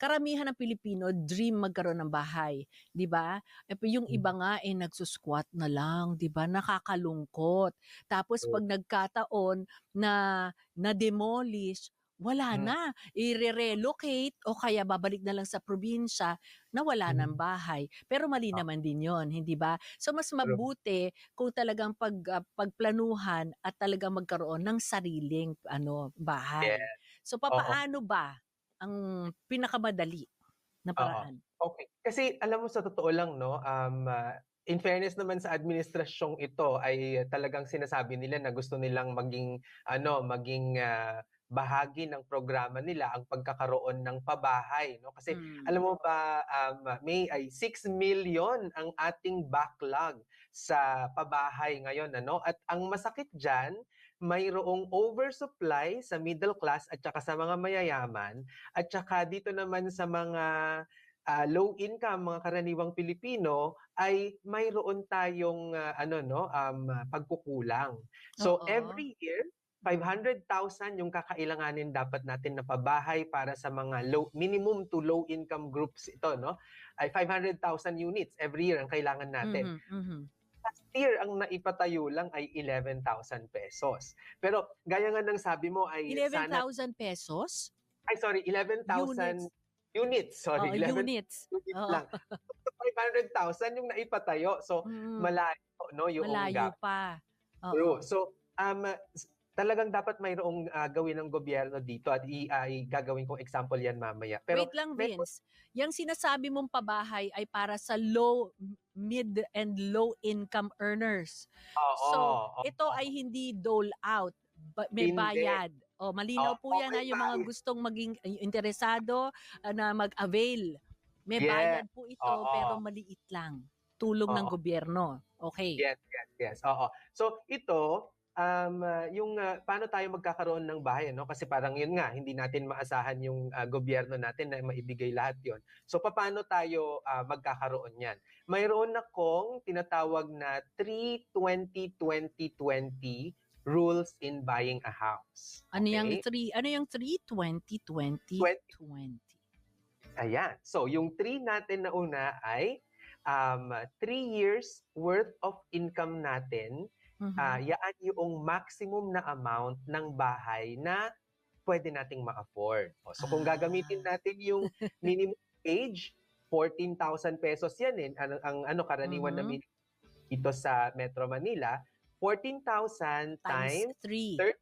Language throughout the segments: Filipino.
karamihan ng Pilipino dream magkaroon ng bahay, 'di ba? Eh, yung Hmm. iba nga eh nagsusquat na lang, 'di ba? Nakakalungkot. Tapos pag nagkataon na na-demolish, wala Hmm. na. I-re-relocate o kaya babalik na lang sa probinsya na wala ng Hmm. bahay. Pero mali Ah. naman din 'yon, hindi ba? So mas mabuti kung talagang pag ah, pagplanuhan at talagang magkaroon ng sariling ano bahay. Yes. So papaano ba ang pinakamadali na paraan? Okay. Kasi alam mo sa totoo lang 'no, um, ah, in fairness naman sa administrasyong ito ay talagang sinasabi nila na gusto nilang maging ano, maging, ah, bahagi ng programa nila ang pagkakaroon ng pabahay 'no. Kasi Hmm. alam mo ba, um, May, ay 6 million ang ating backlog sa pabahay ngayon ano. At ang masakit diyan, mayroong oversupply sa middle class at saka sa mga mayayaman at saka dito naman sa mga, ah, low income, mga karaniwang Pilipino ay mayroon tayong, ah, ano 'no, um, pagkukulang. So Oo. every year, 500,000 yung kakailanganin dapat natin na pabahay para sa mga low minimum to low income groups ito 'no, ay 500,000 units every year ang kailangan natin. Mhm, mhm. Last year ang naipatayo lang ay 11,000 pesos. Pero gaya nga ng sabi mo ay sana 11,000 pesos? ay sorry, 11,000 Units. units, sorry, Oo, 11 units. units Oo. lang. 500,000 yung naipatayo. So Mm. malayo 'no yung Malayo gap. pa. True. Oo. So, um, talagang dapat mayroong ah, gawin ng gobyerno dito at i ay gagawin kong example yan mamaya. Pero Wait lang Vince, yang sinasabi mong pabahay ay para sa low, mid and low income earners. oo, So, oo. ito ay hindi dole out, ba- may Hindi. bayad. O malinaw Oo, po yan ha, may yung mga gustong maging interesado uh, na mag-avail. May Yes. bayad po ito Oo. pero maliit lang. Tulong ng Oo. gobyerno. Okay. Yes, yes, yes. Oo. So ito, um, ah, yung ah, paano tayo magkakaroon ng bahay, no? Kasi parang yun nga, hindi natin maasahan yung ah, gobyerno natin na maibigay lahat yon. So paano tayo ah, magkakaroon yan? Mayroon akong tinatawag na 3-20-20-20 rules in buying a house. Ano yung Okay? 3, ano yung 3, 20, 20, 20. Ayan. So, yung 3 natin na una ay um, 3 years worth of income natin. Mhm. ah yaan yung maximum na amount ng bahay na pwede nating ma-afford. O, so, kung gagamitin Ah. natin yung minimum wage, 14,000 pesos yan eh. Ang, ang ano, karaniwan na Mhm. minimum dito sa Metro Manila, 14,000 times times, 3. thir-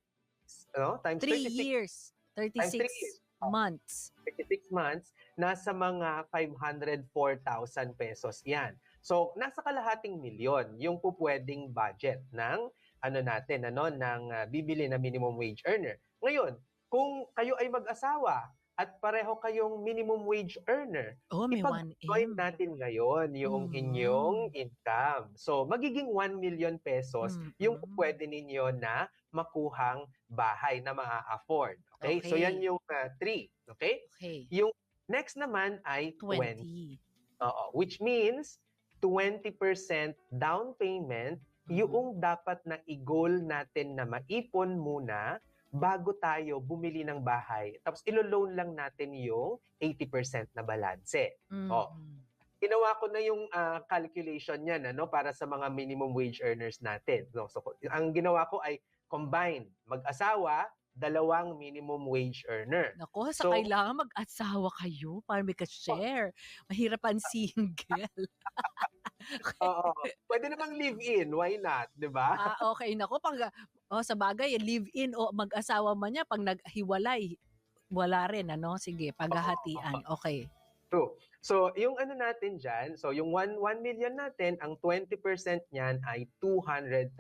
no, times 3 36 years. times 36 3 years. Oh. months. 36 months, nasa mga 504,000 pesos yan. So, nasa kalahating milyon yung pupwedeng budget ng ano natin, ano, ng ah, bibili na minimum wage earner. Ngayon, kung kayo ay mag-asawa at pareho kayong minimum wage earner, Oh, may ipag-join 1M. natin ngayon yung Mhm. inyong income. So, magiging 1 million pesos yung Mhm. pwede ninyo na makuhang bahay na maa-afford. Okay? So, yan Okay. yung 3. okay? Okay. Yung next naman ay 20. 20. Oo, which means 20% down payment Mhm. yung dapat na i-goal natin na maipon muna bago tayo bumili ng bahay. Tapos ilo-loan lang natin yung 80% na balanse. Oh. Mhm. Ginawa ko na yung ah, calculation niyan ano para sa mga minimum wage earners natin. No, so ang ginawa ko ay combine mag-asawa, dalawang minimum wage earner. Nako, sa So- kailangan mag-asawa kayo para may ka-share. Mahirap ang single. Oo. Pwede namang live-in, why not, 'di ba? ah, okay. Nako, pag, oh, sa bagay, live-in o mag-asawa man niya, pag naghiwalay, wala rin, ano? Sige, paghahatian. Okay. True. So, yung ano natin dyan, so yung 1, 1 million natin, ang 20% niyan ay 200,000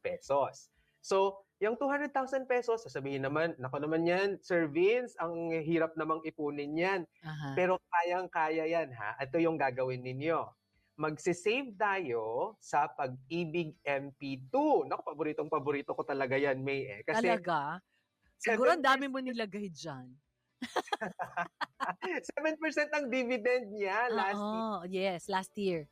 pesos. So, yung 200,000 pesos, sasabihin naman, nako naman yan, Sir Vince, ang hirap namang ipunin yan. Aha. Pero kayang-kaya yan ha. Ito yung gagawin ninyo. Magsisave tayo sa Pag-ibig MP2. Naku, paboritong-paborito ko talaga yan, May eh. Kasi Talaga? Siguro ang dami mo nilagay dyan. 7% ang dividend niya last year. Oo, yes, last year.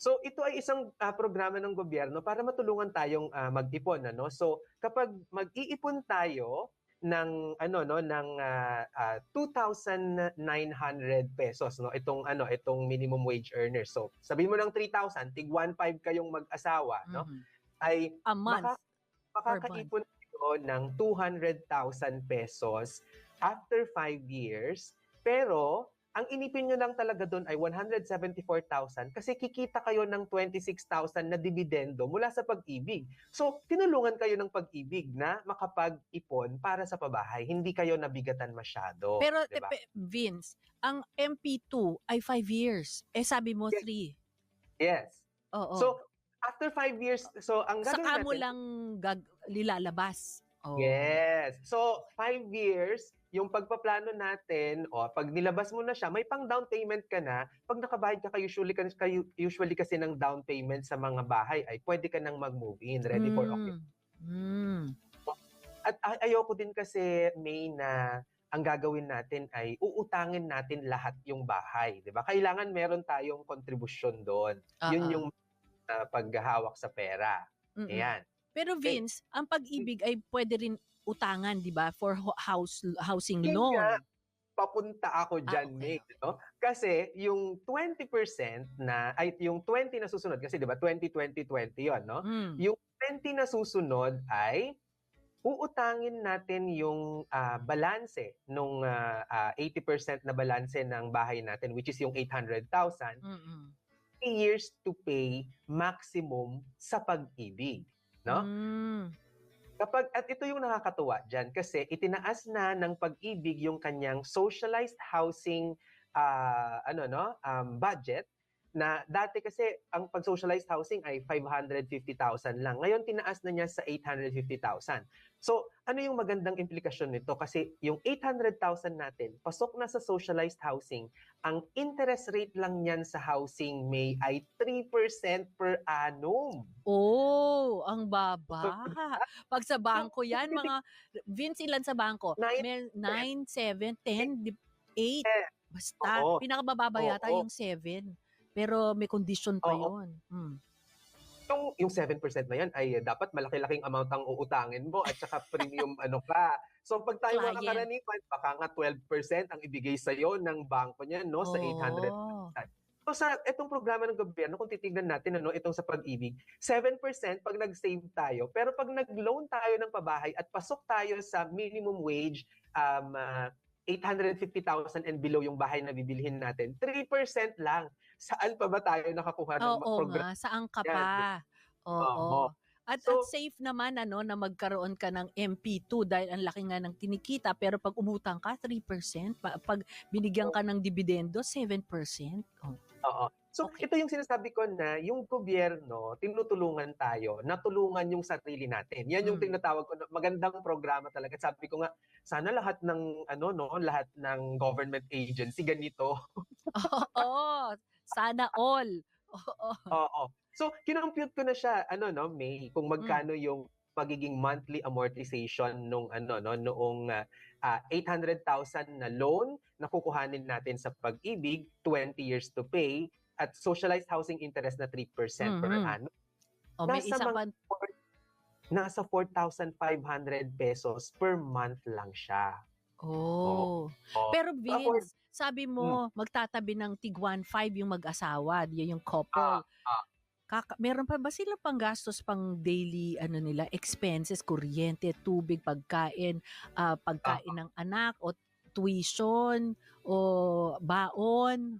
So ito ay isang ah, programa ng gobyerno para matulungan tayong ah, mag-ipon ano. So kapag mag-iipon tayo, ng ano no ng ah, ah, 2,900 pesos no itong ano itong minimum wage earner. So, sabihin mo ng 3,000, tig 1.5 kayong mag-asawa no Mhm. ay A month. Maka- makakaipon kayo ng 200,000 pesos after 5 years. Pero, ang inipin nyo lang talaga doon ay 174,000 kasi kikita kayo ng 26,000 na dividendo mula sa pag-ibig. So, tinulungan kayo ng pag-ibig na makapag-ipon para sa pabahay. Hindi kayo nabigatan masyado. Pero di ba? tepe, Vince, ang MP2 ay 5 years. Eh sabi mo Yes. 3. Yes. Oo. So, after 5 years, so ang gagawin Saka mo natin, lang gag- lilalabas. Oh. Yes. So, five years, yung pagpaplano natin, o pag nilabas mo na siya, may pang down payment ka na. Pag nakabayad ka, usually, ka, usually kasi ng down payment sa mga bahay, ay pwede ka nang mag-move in, ready for occupancy. Mm. At ay- ayoko din kasi, May, na ang gagawin natin ay uutangin natin lahat yung bahay. di ba? Kailangan meron tayong kontribusyon doon. Yun Oo. yung uh, paghahawak sa pera. Mm-mm. Ayan. Pero Vince, ang pag-ibig ay pwede rin utangan, 'di ba? For ho- house housing Yun loan. nga. papunta ako Ah, dyan, okay, no? Kasi yung 20% na, ay yung 20 na susunod, kasi di ba 20-20-20 yun, no? Mm. Yung 20 na susunod ay uutangin natin yung ah, balanse nung ah, ah, 80% na balanse ng bahay natin, which is yung 800,000, Mm-mm. three years to pay maximum sa pag-ibig. No? Mm. Kapag at ito yung nakakatuwa diyan kasi itinaas na ng pag-ibig yung kanyang socialized housing ah, ano no um, budget na dati kasi ang pag-socialized housing ay 550,000 lang. Ngayon tinaas na niya sa 850,000. So, ano yung magandang implikasyon nito? Kasi yung 800,000 natin, pasok na sa socialized housing, ang interest rate lang niyan sa housing may ay 3% per annum. Oh, ang baba. Pag sa bangko yan, mga, Vince, ilan sa bangko? Nine- May 9, 7, 10, 8. Basta, Oo. pinakabababa yata Oo. yung 7. Pero may condition pa Oo. yun. Mm. yung yung 7% na yan ay dapat malaki-laking amount ang uutangin mo at saka premium ano ka. So pag tayo Client. makakaraniwan, baka nga 12% ang ibigay sa iyo ng bangko niya no sa 800. Oh. So sa itong programa ng gobyerno kung titingnan natin ano itong sa pag-ibig, 7% pag nag-save tayo, pero pag nag-loan tayo ng pabahay at pasok tayo sa minimum wage um ah, 850,000 and below yung bahay na bibilhin natin, 3% lang. Saan pa ba tayo nakakuha ng Oo programa? nga, saan ka Yan, pa? Oo. Oo. At, So- at safe naman ano na magkaroon ka ng MP2 dahil ang laki nga ng kinikita pero pag umutang ka 3%, pa- pag binigyan ka ng dividendo 7%. Oh. Oo. So, Okay. ito yung sinasabi ko na yung gobyerno, tinutulungan tayo, natulungan yung sarili natin. Yan yung Mm. tinatawag ko na magandang programa talaga. Sabi ko nga, sana lahat ng ano no, lahat ng government agency ganito. Oo. Sana all. Oo. Oo. So, kinompute ko na siya, ano no, May, kung magkano yung pagiging monthly amortization nung ano no noong ah, ah, 800,000 na loan na kukuhanin natin sa pag-ibig, 20 years to pay at socialized housing interest na 3% per Mhm. annum. O, may Nasa isa mga- pa. nasa 4,500 pesos per month lang siya. Oh. Oh. Pero Vince, sabi mo, magtatabi ng tig 1.5 yung mag-asawa, yan yung couple. ah. Kaka- meron pa ba sila pang gastos pang daily ano nila expenses, kuryente, tubig, pagkain, ah, pagkain ng anak o tuition o baon?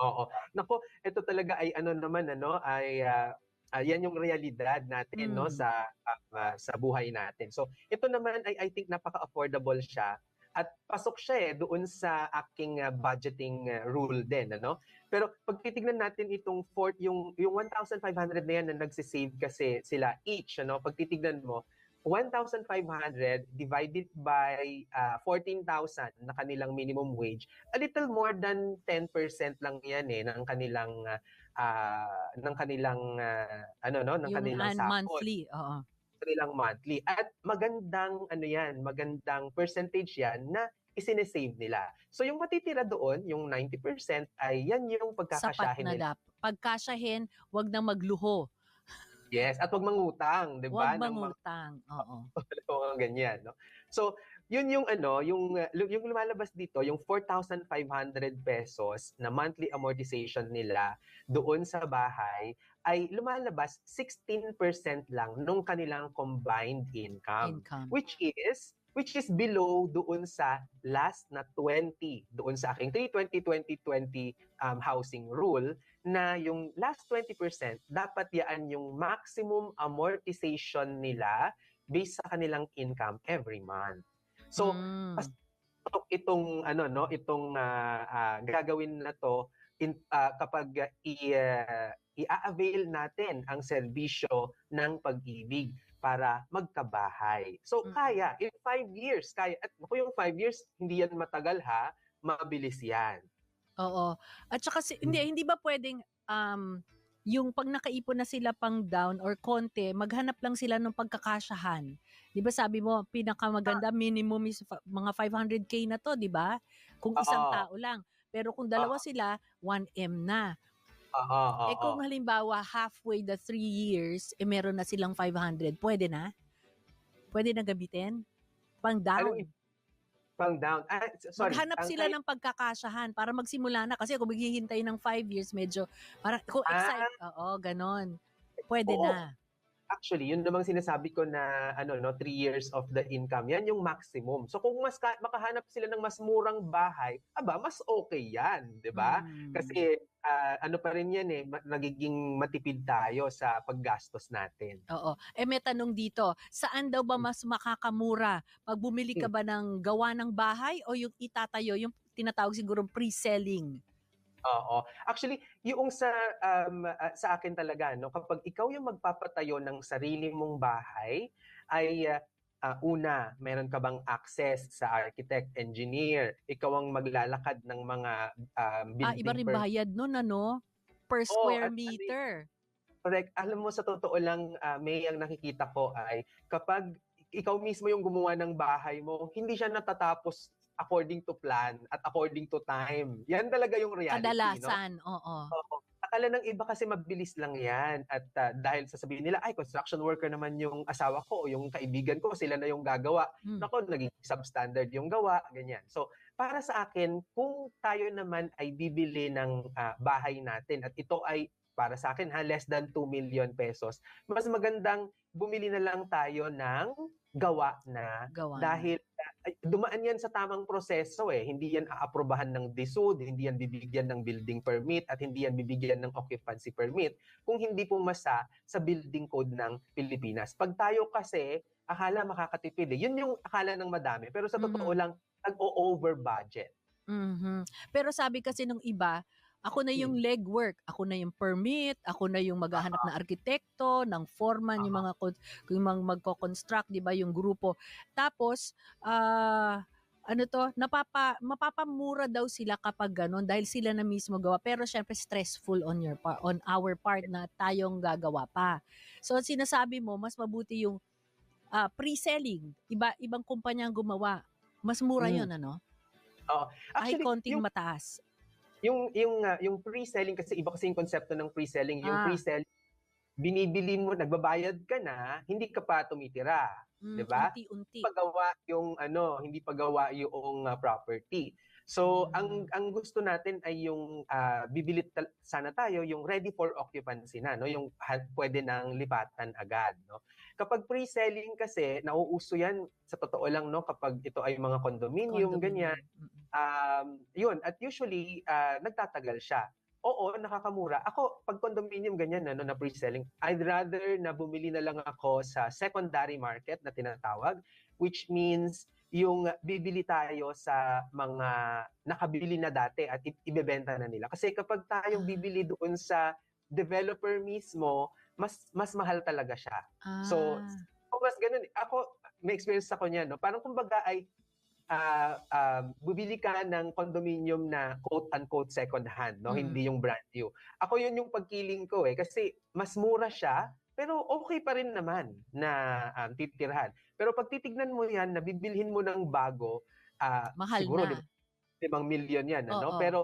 Oo. Nako, ito talaga ay ano naman ano ay ah, ah, yan yung realidad natin no Mm. sa ah, ah, sa buhay natin. So, ito naman ay I think napaka-affordable siya at pasok siya eh doon sa aking ah, budgeting ah, rule din ano. Pero pag titingnan natin itong fourth yung yung 1,500 na yan na nagsisave kasi sila each ano, pag titingnan mo 1,500 divided by ah, 14,000 na kanilang minimum wage, a little more than 10% lang yan eh ng kanilang ah, ng kanilang ah, ano no, ng yung kanilang an- sahod, monthly. Oo. Kanilang monthly. At magandang ano yan, magandang percentage yan na isinesave nila. So yung matitira doon, yung 90% ay yan yung Sapat pagkakasyahin na nila. dap. Pagkasyahin, wag na magluho. Yes, at wag mangutang, 'di ba? Wag mangutang. Oo. mga ganyan, no? So, yun yung ano, yung lu- yung lumalabas dito, yung 4,500 pesos na monthly amortization nila doon sa bahay ay lumalabas 16% lang nung kanilang combined income Income. which is which is below doon sa last na 20 doon sa aking 320 2020 um, housing rule na yung last 20% dapat yaan yung maximum amortization nila based sa kanilang income every month. So Mm. pas- ito- itong ano no, itong ah, ah, gagawin na to in, ah, kapag i ah, i-avail natin ang serbisyo ng pag-ibig para magkabahay. So Mm. kaya in five years, kaya at naku yung five years hindi yan matagal ha, mabilis yan. Oo. At saka si, hindi hindi ba pwedeng um yung pag nakaipon na sila pang down or konti, maghanap lang sila ng pagkakasyahan. 'Di ba sabi mo pinakamaganda minimum is fa- mga 500k na to, 'di ba? Kung isang Oo. tao lang. Pero kung dalawa Oo. sila, 1M na. Oo, Eh kung halimbawa halfway the 3 years, eh meron na silang 500, pwede na? Pwede na gamitin? Pang down. Anong pang down. Ah, sorry. Maghanap sila ng pagkakasyahan para magsimula na. Kasi kung maghihintay ng 5 years, medyo, parang, kung Ah. excite, oo, ganon. Pwede Oo. na. Actually, yun namang sinasabi ko na ano no, 3 years of the income. Yan yung maximum. So kung mas ka- makahanap sila ng mas murang bahay, aba, mas okay 'yan, 'di ba? Mm. Kasi ah, ano pa rin 'yan eh, nagiging matipid tayo sa paggastos natin. Oo. Eh may tanong dito, saan daw ba Hmm. mas makakamura? Pag bumili ka ba ng gawa ng bahay o yung itatayo, yung tinatawag siguro pre-selling? Oo. Actually, yung sa um, ah, sa akin talaga no, kapag ikaw yung magpapatayo ng sarili mong bahay, ay ah, ah, una, meron ka bang access sa architect, engineer, ikaw ang maglalakad ng mga um, Ah, building iba rin permit. bayad nun, ano? Per square y- meter. Correct. Alam mo, sa totoo lang, ah, May, ang nakikita ko ay kapag ikaw mismo yung gumawa ng bahay mo, hindi siya natatapos according to plan at according to time. Yan talaga yung reality, no? Kadalasan, oo. Oo. Akala ng iba kasi mabilis lang yan at ah, dahil sasabihin nila, ay, construction worker naman yung asawa ko o yung kaibigan ko, sila na yung gagawa. Hmm. Nako, naging substandard yung gawa, ganyan. So, para sa akin, kung tayo naman ay bibili ng ah, bahay natin at ito ay para sa akin ha, less than 2 million pesos, mas magandang bumili na lang tayo ng gawa na Gawa. na. dahil uh, ay, dumaan yan sa tamang proseso eh. Hindi yan aaprobahan ng DSUD, hindi yan bibigyan ng building permit at hindi yan bibigyan ng occupancy permit kung hindi pumasa sa building code ng Pilipinas. Pag tayo kasi akala makakatipid eh. Yun yung akala ng madami. Pero sa totoo Mhm. lang, nag-over budget. Mhm. Pero sabi kasi nung iba, ako na yung legwork, ako na yung permit, ako na yung maghahanap ng arkitekto, ng foreman, yung mga kon- yung mga magko-construct, 'di ba, yung grupo. Tapos ah ano to, napapa mapapamura daw sila kapag ganun dahil sila na mismo gawa. Pero syempre stressful on your part, on our part na tayong gagawa pa. So sinasabi mo, mas mabuti yung ah, pre-selling. Iba ibang kumpanya ang gumawa. Mas mura Mm. 'yun ano? Ay Actually, konting yung, mataas. Yung, yung, ah, yung pre-selling, kasi iba kasi yung konsepto ng pre-selling. Yung Ah. pre-selling, binibili mo, nagbabayad ka na, hindi ka pa tumitira. Mm, 'Di ba? Unti-unti. pagawa yung ano, hindi pagawa yung ah, property. So, ang Mm. ang gusto natin ay yung ah, bibili tal- sana tayo yung ready for occupancy na, no? Yung ha- pwede nang lipatan agad, no? Kapag pre-selling kasi, nauuso yan sa totoo lang, no? Kapag ito ay mga condominium, ganyan. Condominium. Mm. Um, yun, at usually, ah, nagtatagal siya. Oo, nakakamura. Ako, pag condominium ganyan ano, na pre-selling, I'd rather na bumili na lang ako sa secondary market na tinatawag, which means yung bibili tayo sa mga nakabili na dati at ibebenta na nila. Kasi kapag tayong Ah. bibili doon sa developer mismo, mas mas mahal talaga siya. So, Ah, o mas ganun, ako, may experience ako niyan, no? Parang kumbaga ay, ah ah, bumili ka ng condominium na quote-unquote second hand, no? Mm. Hindi yung brand new. Ako yun yung pagkiling ko eh, kasi mas mura siya, pero okay pa rin naman na um, titirhan. Pero pag titignan mo yan, na bibilhin mo ng bago, ah, mahal siguro na. lim- limang milyon yan, ano? Oo. Pero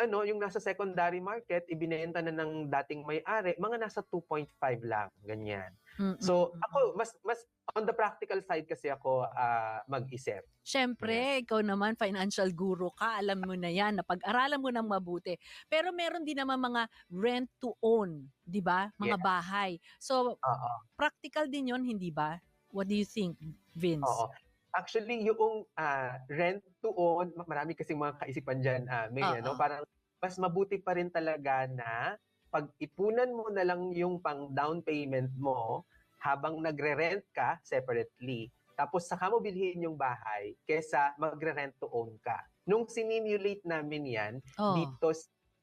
ano, yung nasa secondary market, ibinenta na ng dating may-ari, mga nasa 2.5 lang, ganyan. Mm, So, ako, mas, mas, on the practical side kasi ako ah, mag-isip. Siyempre, ikaw naman, financial guru ka, alam mo na yan, napag-aralan mo ng mabuti. Pero meron din naman mga rent to own, di ba? Mga Yes. bahay. So, Oo. practical din yon hindi ba? What do you think, Vince? Oo. Actually, yung ah, rent to own, ma- marami kasing mga kaisipan dyan, ah, May, Oo. ano? Parang mas mabuti pa rin talaga na pag-ipunan mo na lang yung pang down payment mo habang nagre-rent ka separately. Tapos saka mo bilhin yung bahay kesa magre-rent to own ka. Nung sinimulate namin yan, Oh. dito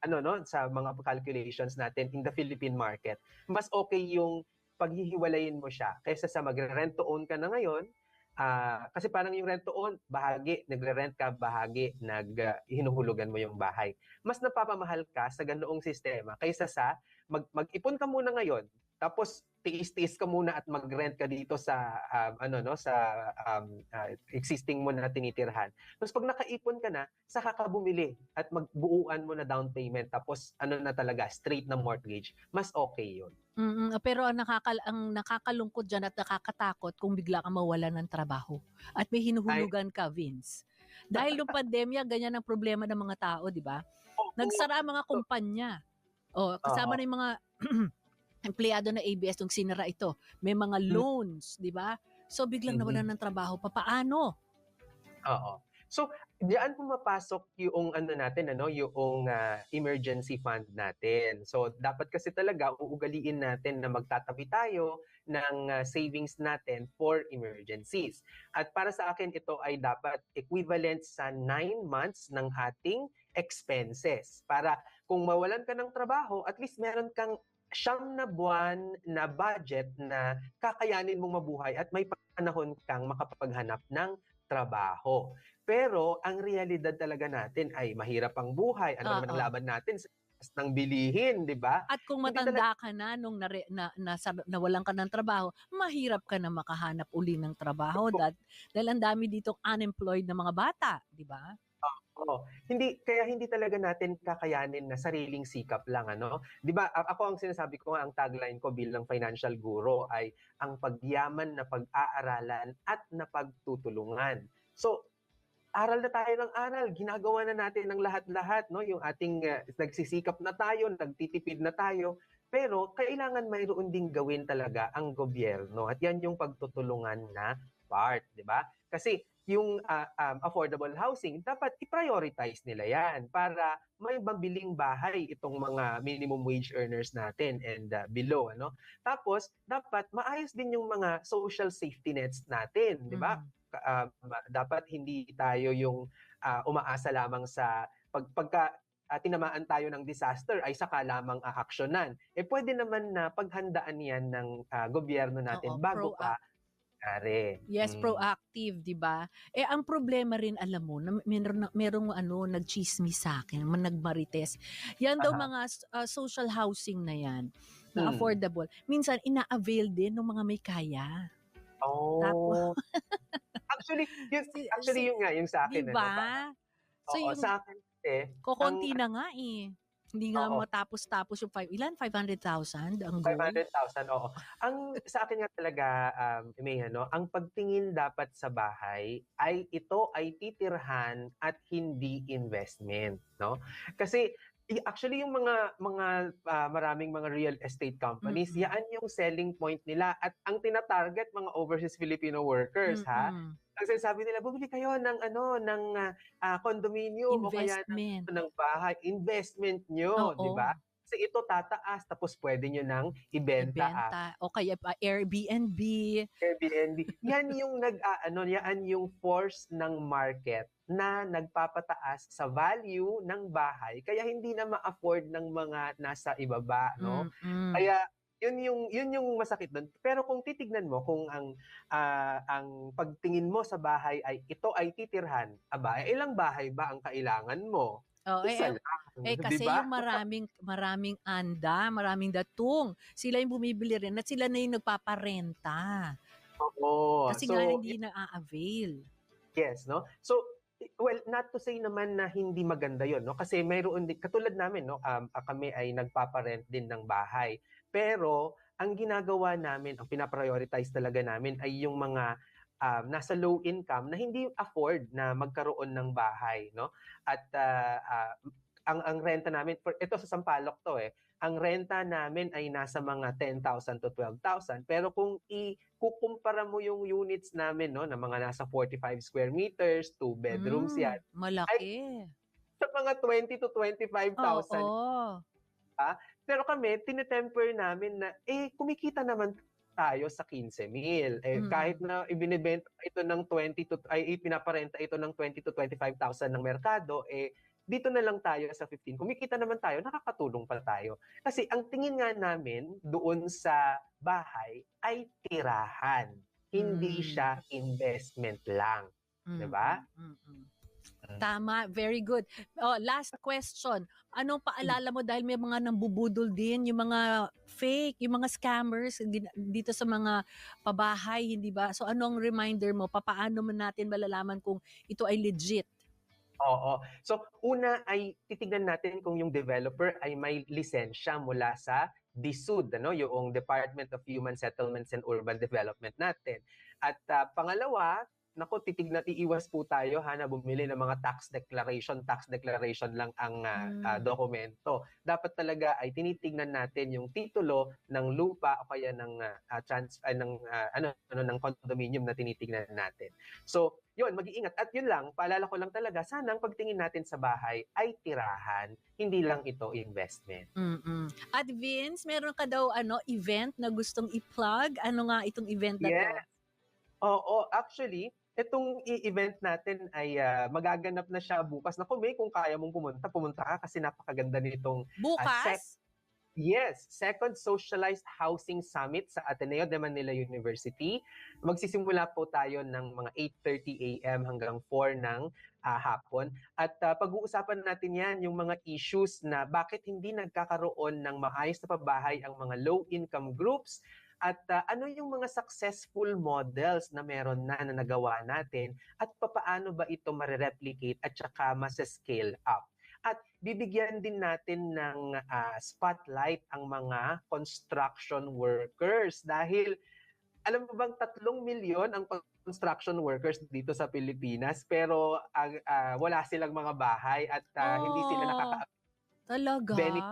ano no sa mga calculations natin in the Philippine market mas okay yung paghihiwalayin mo siya kaysa sa magre-rent to own ka na ngayon ah, kasi parang yung rent to own bahagi nagre-rent ka bahagi nag ah, hinuhulugan mo yung bahay mas napapamahal ka sa ganoong sistema kaysa sa mag, mag-ipon ka muna ngayon tapos tiis-tiis ka muna at mag-rent ka dito sa um, ano no sa um, ah, existing mo na tinitirhan tapos pag nakaipon ka na, saka ka bumili at magbuuan mo na down payment tapos ano na talaga, straight na mortgage, mas okay yun. Mm, pero ang, nakakal ang nakakalungkot dyan at nakakatakot kung bigla kang mawala ng trabaho. At may hinuhulugan ka, Vince. Dahil nung pandemya, ganyan ang problema ng mga tao, di ba? Nagsara ang mga kumpanya. O, kasama Oo. na yung mga empleyado na ABS nung sinara ito. May mga Hmm. loans, di ba? So biglang Mhm. nawalan ng trabaho. Papaano? Oo. So, diyan pumapasok yung ano natin, ano, yung ah, emergency fund natin. So, dapat kasi talaga uugaliin natin na magtatabi tayo ng ah, savings natin for emergencies. At para sa akin, ito ay dapat equivalent sa 9 months ng ating expenses. Para kung mawalan ka ng trabaho, at least meron kang siyam na buwan na budget na kakayanin mong mabuhay at may panahon kang makapaghanap ng trabaho. Pero ang realidad talaga natin ay mahirap ang buhay. Ano naman ang laban natin sa ng bilihin, di ba? At kung matanda ka na nung nare, na, nasa, nawalan ka ng trabaho, mahirap ka na makahanap uli ng trabaho. Dahil, dahil ang dami ditong unemployed na mga bata, di ba? Oo. Hindi kaya hindi talaga natin kakayanin na sariling sikap lang ano. 'Di ba? Ako ang sinasabi ko nga ang tagline ko bilang financial guro ay ang pagyaman na pag-aaralan at napagtutulungan. So aral na tayo ng aral, ginagawa na natin ng lahat-lahat, no? Yung ating uh, nagsisikap na tayo, nagtitipid na tayo, pero kailangan mayroon ding gawin talaga ang gobyerno at yan yung pagtutulungan na part, di ba? Kasi yung ah, um, affordable housing, dapat i-prioritize nila yan para may mabiling bahay itong mga minimum wage earners natin and uh, below. Ano? Tapos, dapat maayos din yung mga social safety nets natin, di ba? Ah, ma- dapat hindi tayo yung ah, umaasa lamang sa pag, pagka ah, tinamaan tayo ng disaster ay saka lamang aaksyonan. Eh pwede naman na paghandaan yan ng ah, gobyerno natin Oo, bago pa nangyari. Yes, Mm. proactive, 'di ba? Eh ang problema rin alam mo, na meron merong ano nagchismis sa akin, nagmarites. Yan daw Aha. mga uh, social housing na 'yan, na Mm. affordable. Minsan ina-avail din ng mga may kaya. Oh. actually, yun, actually yun nga yung sa akin. ano, ba? parang- So oo, yung sa akin eh, kokonti ang- na nga eh. Hindi nga Oo. matapos-tapos yung five, ilan? 500,000 ang goal? 500,000, oo. Ang sa akin nga talaga, um, may ano, ang pagtingin dapat sa bahay ay ito ay titirhan at hindi investment, no? Kasi actually yung mga mga ah, maraming mga real estate companies, Mm-mm. yan yung selling point nila at ang tina-target mga overseas Filipino workers, ha? Ang sinasabi nila, bumili kayo ng ano, ng ah, ah, condominium o kaya ng ng bahay, investment nyo, di ba? Kasi ito tataas, tapos pwede nyo nang ibenta at Ibenta. O kaya pa Airbnb. Airbnb. Yan yung nag ah, ano, yan yung force ng market na nagpapataas sa value ng bahay kaya hindi na ma-afford ng mga nasa ibaba, no? Mm-mm. Kaya yun yung yun yung masakit doon. Pero kung titignan mo kung ang ah, ang pagtingin mo sa bahay ay ito ay titirhan, aba, eh, ilang bahay ba ang kailangan mo? Oh, eh, eh, lang, Eh kasi ba? yung maraming maraming anda, maraming datung. Sila yung bumibili rin at sila na yung nagpaparenta. Oo. Kasi So, nga hindi na-avail. Yes, no? So, well, not to say naman na hindi maganda 'yon 'no, kasi mayroon din katulad namin 'no, um, ah, kami ay nagpapa-rent din ng bahay. Pero ang ginagawa namin, ang pina-prioritize talaga namin ay yung mga, um, nasa low income na hindi afford na magkaroon ng bahay 'no. At, ah, ah, ang ang renta namin for ito sa Sampaloc 'to, eh, ang renta namin ay nasa mga 10,000 to 12,000 pero kung ikukumpara mo yung units namin 'no, na mga nasa 45 square meters, 2 bedrooms Hmm, yan, malaki. sa mga 20 to 25,000 Oo. Pero kami tine-temper namin na, eh, kumikita naman tayo sa 15,000 eh, Mm. kahit na ibinebenta ito ng 20 to ay ipinaparenta ito ng 20 to 25,000 ng merkado, eh, dito na lang tayo sa 15 kumikita naman tayo, nakakatulong pa tayo. Kasi ang tingin nga namin doon sa bahay ay tirahan, hindi Hmm. siya investment lang, 'di ba? Mm, mm. Tama, very good. Oh, last question. Anong paalala mo dahil may mga nambubudol din, yung mga fake, yung mga scammers dito sa mga pabahay, hindi ba? So anong reminder mo? Papaano mo natin malalaman kung ito ay legit? Oo. So, una ay titignan natin kung yung developer ay may lisensya mula sa DSUD, ano, yung Department of Human Settlements and Urban Development natin. At ah, pangalawa, nako titignan iiwas po tayo ha na bumili ng mga tax declaration, tax declaration lang ang ah, Mm. dokumento. Dapat talaga ay tinitignan natin yung titulo ng lupa o kaya ng ah, trans ah, ng ah, ano ano ng condominium na tinitignan natin. So, yun, mag-iingat. At yun lang, paalala ko lang talaga, sana ang pagtingin natin sa bahay ay tirahan, hindi lang ito investment. Mm-mm. At Vince, meron ka daw ano event na gustong i-plug? Ano nga itong event na to? Yes. Oo, actually, itong i-event natin ay ah, magaganap na siya bukas. Naku, May, kung kaya mong pumunta, pumunta ka kasi napakaganda nitong Bukas? Yes, second Socialized Housing Summit sa Ateneo de Manila University. Magsisimula po tayo ng mga 8:30 AM hanggang 4 ng ah, hapon at ah, pag-uusapan natin 'yan yung mga issues na bakit hindi nagkakaroon ng maayos na pabahay ang mga low income groups at ah, ano yung mga successful models na meron na na nagawa natin at papaano ba ito mare-replicate at saka mas-scale up. At bibigyan din natin ng ah, spotlight ang mga construction workers dahil alam mo bang tatlong milyon ang construction workers dito sa Pilipinas pero ang, ah, wala silang mga bahay at ah, hindi sila Oh. nakaka Talaga? Benny-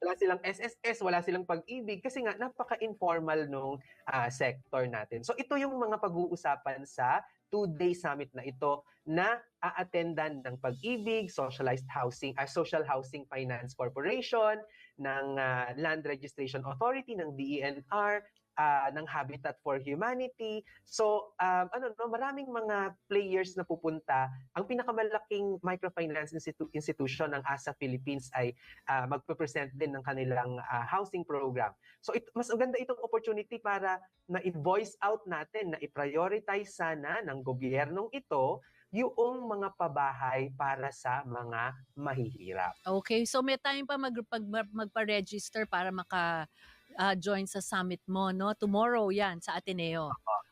wala silang SSS, wala silang pag-ibig kasi nga napaka-informal nung ah, sector natin. So ito yung mga pag-uusapan sa two-day summit na ito na a-attendan ng Pag-ibig, Socialized Housing, ah, Social Housing Finance Corporation, ng ah, Land Registration Authority, ng DENR, ah, ng Habitat for Humanity. So, um, ano no, maraming mga players na pupunta. Ang pinakamalaking microfinance institu- institution ng ASA Philippines ay uh, magpe-present din ng kanilang ah, housing program. So it, mas maganda itong opportunity para na i-voice out natin, na i-prioritize sana ng gobyernong ito yung mga pabahay para sa mga mahihirap. Okay, so may time pa mag, pag, magpa-register para maka ah, join sa summit mo, no? Tomorrow yan sa Ateneo.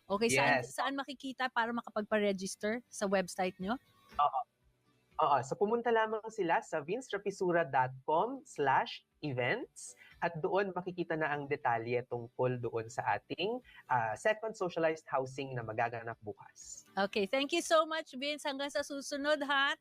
Okay, saan, Yes. saan makikita para makapagpa-register sa website nyo? Oo, so pumunta lamang sila sa vincetrapisura.com slash events at doon makikita na ang detalye tungkol doon sa ating ah, second socialized housing na magaganap bukas. Okay, thank you so much, Vince. Hanggang sa susunod, ha?